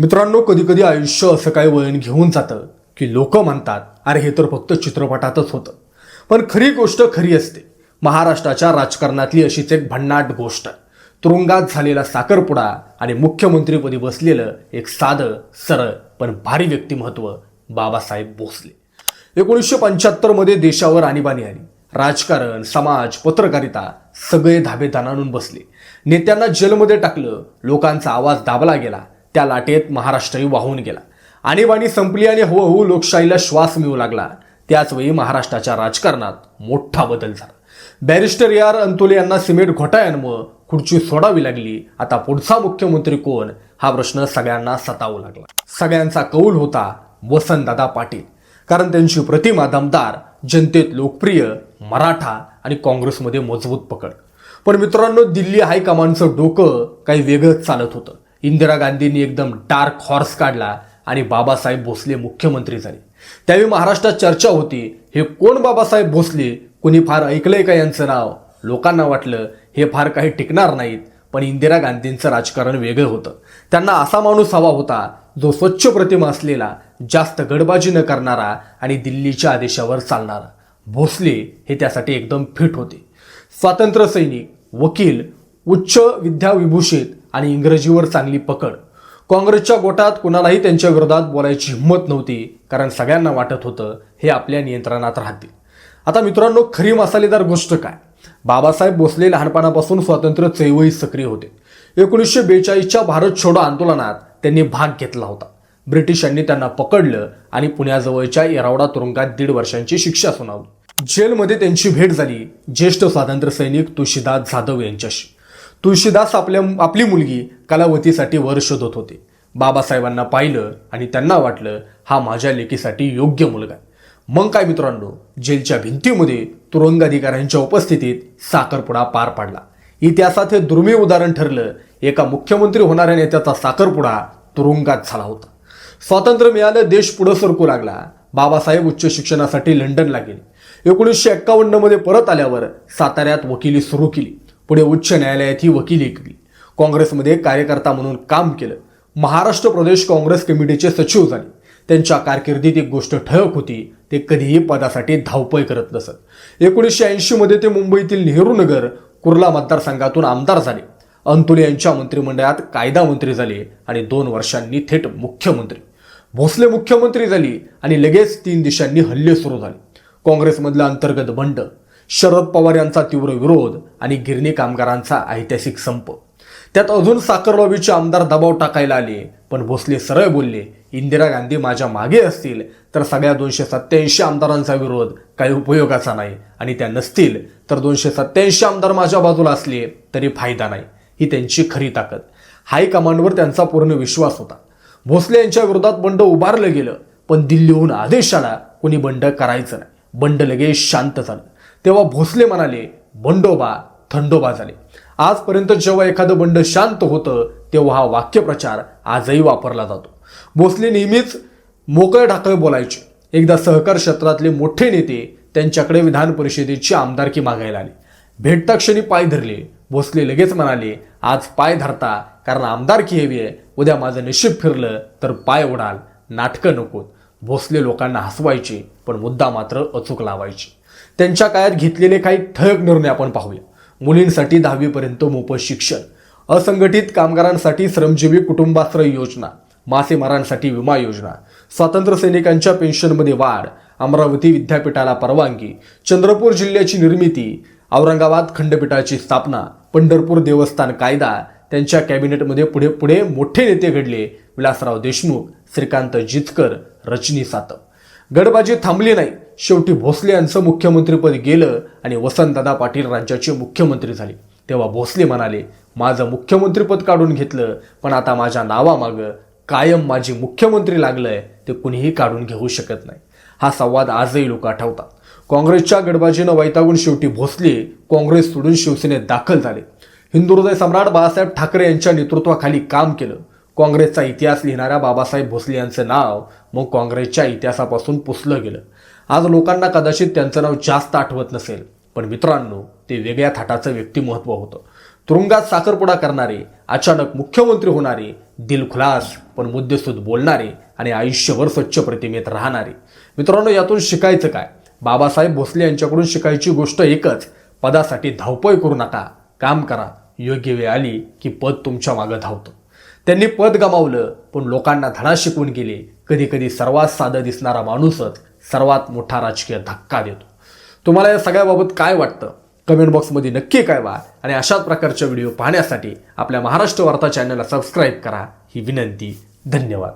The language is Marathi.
मित्रांनो कधी कधी आयुष्य असं काही वळण घेऊन जातं की लोक म्हणतात अरे हे तर फक्त चित्रपटातच होतं. पण खरी गोष्ट खरी असते. महाराष्ट्राच्या राजकारणातली अशीच एक भन्नाट गोष्ट. तुरुंगात झालेला साखरपुडा आणि मुख्यमंत्रीपदी बसलेलं एक साधं सरळ पण भारी व्यक्तिमत्व बाबासाहेब भोसले. एकोणीसशे पंच्याहत्तरमध्ये देशावर आणीबाणी आली. राजकारण समाज पत्रकारिता सगळे धाबे आणून बसले. नेत्यांना जेलमध्ये टाकलं लोकांचा आवाज दाबला गेला. त्या लाटेत महाराष्ट्रही वाहून गेला. आणीबाणी संपली आणि हळूहळू लोकशाहीला श्वास मिळू लागला. त्याचवेळी महाराष्ट्राच्या राजकारणात मोठा बदल झाला. बॅरिस्टर यार अंतोले यांना सिमेंट घोटाळ्यांमुळं खुर्ची सोडावी लागली. आता पुढचा मुख्यमंत्री कोण? हा प्रश्न सगळ्यांना सतावू लागला. सगळ्यांचा कौल होता वसंतदादा पाटील. कारण त्यांची प्रतिमा दमदार जनतेत लोकप्रिय मराठा आणि काँग्रेसमध्ये मजबूत पकड. पण मित्रांनो दिल्ली हायकमांडचं डोकं काही वेगळंच चालत होतं. इंदिरा गांधींनी एकदम डार्क हॉर्स काढला आणि बाबासाहेब भोसले मुख्यमंत्री झाले. त्यावेळी महाराष्ट्रात चर्चा होती हे कोण बाबासाहेब भोसले? कोणी फार ऐकलंय का यांचं नाव? लोकांना वाटलं हे फार काही टिकणार नाहीत पण इंदिरा गांधींचं राजकारण वेगळं होतं. त्यांना असा माणूस हवा होता जो स्वच्छ प्रतिमा असलेला जास्त गडबाजी न करणारा आणि दिल्लीच्या आदेशावर चालणारा. भोसले हे त्यासाठी एकदम फिट होते. स्वातंत्र्य सैनिक वकील उच्च विद्याविभूषित आणि इंग्रजीवर चांगली पकड. काँग्रेसच्या गोटात कुणालाही त्यांच्या विरोधात बोलायची हिंमत नव्हती कारण सगळ्यांना वाटत होतं हे आपल्या नियंत्रणात राहतील. आता मित्रांनो खरी मसालेदार गोष्ट काय? बाबासाहेब भोसले लहानपणापासून स्वातंत्र्य चळवळीत सक्रिय होते. एकोणीसशे बेचाळीसच्या भारत छोडो आंदोलनात त्यांनी भाग घेतला होता. ब्रिटिशांनी त्यांना पकडलं आणि पुण्याजवळच्या येरावडा तुरुंगात दीड वर्षांची शिक्षा सुनावली. जेलमध्ये त्यांची भेट झाली. ज्येष्ठ स्वातंत्र्य सैनिक तुळशीदास जाधव यांच्याशी. तुळशीदास आपल्या आपली मुलगी कलावतीसाठी वर शोधत होते. बाबासाहेबांना पाहिलं आणि त्यांना वाटलं हा माझ्या लेकीसाठी योग्य मुलगा आहे. मग काय मित्रांनो जेलच्या भिंतीमध्ये तुरुंग अधिकाऱ्यांच्या उपस्थितीत साखरपुडा पार पाडला. इतिहासात हे दुर्मिळ उदाहरण ठरलं एका मुख्यमंत्री होणाऱ्या नेत्याचा साखरपुडा तुरुंगात झाला होता. स्वातंत्र्य मिळालं देश पुढं सरकू लागला. बाबासाहेब उच्च शिक्षणासाठी लंडनला गेले. एकोणीसशे एक्कावन्नमध्ये परत आल्यावर साताऱ्यात वकिली सुरू केली. पुढे उच्च न्यायालयात ही वकिली केली काँग्रेसमध्ये कार्यकर्ता म्हणून काम केलं. महाराष्ट्र प्रदेश काँग्रेस कमिटीचे सचिव झाले. त्यांच्या कारकिर्दीत एक गोष्ट ठळक होती. ते कधीही पदासाठी धावपळ करत नसत. एकोणीसशे ऐंशीमध्ये ते मुंबईतील नेहरू नगर कुर्ला मतदारसंघातून आमदार झाले. अंतुले यांच्या मंत्रिमंडळात कायदा मंत्री झाले आणि दोन वर्षांनी थेट मुख्यमंत्री. भोसले मुख्यमंत्री झाली आणि लगेच तीन दिशांनी हल्ले सुरू झाले. काँग्रेसमधला अंतर्गत बंड शरद पवार यांचा तीव्र विरोध आणि गिरणी कामगारांचा ऐतिहासिक संप. त्यात अजून साखर लॉबीचे आमदार दबाव टाकायला आले पण भोसले सरळ बोलले इंदिरा गांधी माझ्या मागे असतील तर सगळ्या दोनशे सत्याऐंशी आमदारांचा विरोध काही उपयोगाचा नाही. आणि त्या नसतील तर दोनशे सत्याऐंशी आमदार माझ्या बाजूला असले तरी फायदा नाही. ही त्यांची खरी ताकद. हायकमांडवर त्यांचा पूर्ण विश्वास होता. भोसले यांच्या विरोधात बंड उभारलं गेलं पण दिल्लीहून आदेश आला कोणी बंड करायचं नाही. बंड लगेच शांत झालं. तेव्हा भोसले म्हणाले बंडोबा थंडोबा झाले. आजपर्यंत जेव्हा एखादं बंड शांत होतं तेव्हा हा वाक्यप्रचार आजही वापरला जातो. भोसले नेहमीच मोकळ ढाकळ बोलायचे. एकदा सहकार क्षेत्रातले मोठे नेते त्यांच्याकडे विधान परिषदेची आमदारकी मागायला आली. भेटता क्षणी पाय धरले. भोसले लगेच म्हणाले आज पाय धरता कारण आमदारकी हवी आहे. उद्या माझं नशीब फिरलं तर पाय उडाल नाटकं नकोत. भोसले लोकांना हसवायचे पण मुद्दा मात्र अचूक लावायचे. त्यांच्या काळात घेतलेले काही ठळक निर्णय आपण पाहूया. मुलींसाठी दहावीपर्यंत मोफत शिक्षण असंघटित कामगारांसाठी श्रमजीवी कुटुंबाश्रय योजना मासेमारांसाठी विमा योजना स्वातंत्र्य सैनिकांच्या पेन्शनमध्ये वाढ अमरावती विद्यापीठाला परवानगी चंद्रपूर जिल्ह्याची निर्मिती औरंगाबाद खंडपीठाची स्थापना पंढरपूर देवस्थान कायदा त्यांच्या कॅबिनेटमध्ये पुढे पुढे मोठे नेते घडले विलासराव देशमुख श्रीकांत जिचकर रजनी सातव. गडबाजी थांबली नाही. शेवटी भोसले यांचं मुख्यमंत्रीपद गेलं आणि वसंतदादा पाटील राज्याचे मुख्यमंत्री झाले. तेव्हा भोसले म्हणाले माझं मुख्यमंत्रीपद काढून घेतलं पण आता माझ्या नावामागं कायम माझी मुख्यमंत्री लागलंय ते कुणीही काढून घेऊ शकत नाही. हा संवाद आजही लोक आठवतात. काँग्रेसच्या गडबाजीनं वैतागून शेवटी भोसले काँग्रेस सोडून शिवसेनेत दाखल झाले. हिंदू हृदय सम्राट बाळासाहेब ठाकरे यांच्या नेतृत्वाखाली काम केलं. काँग्रेसचा इतिहास लिहिणाऱ्या बाबासाहेब भोसले यांचं नाव मग काँग्रेसच्या इतिहासापासून पुसलं गेलं. आज लोकांना कदाचित त्यांचं नाव जास्त आठवत नसेल पण मित्रांनो ते वेगळ्या थाटाचं व्यक्तिमत्व होतं. तुरुंगात साखरपुडा करणारे अचानक मुख्यमंत्री होणारे दिलखुलास पण मुद्देसूद बोलणारे आणि आयुष्यभर स्वच्छ प्रतिमेत राहणारे. मित्रांनो यातून शिकायचं काय? बाबासाहेब भोसले यांच्याकडून शिकायची गोष्ट एकच पदासाठी धावपळ करू नका काम करा. योग्य वेळ आली की पद तुमच्या मागं धावतं. त्यांनी पद गमावलं पण लोकांना धडा शिकवून गेले. कधी कधी सर्वात साधं दिसणारा माणूसच सर्वात मोठा राजकीय धक्का देतो. तुम्हाला या सगळ्याबाबत काय वाटतं? कमेंट बॉक्समध्ये नक्की कळवा आणि अशाच प्रकारच्या व्हिडिओ पाहण्यासाठी आपल्या महाराष्ट्र वार्ता चॅनलला सबस्क्राईब करा. ही विनंती. धन्यवाद.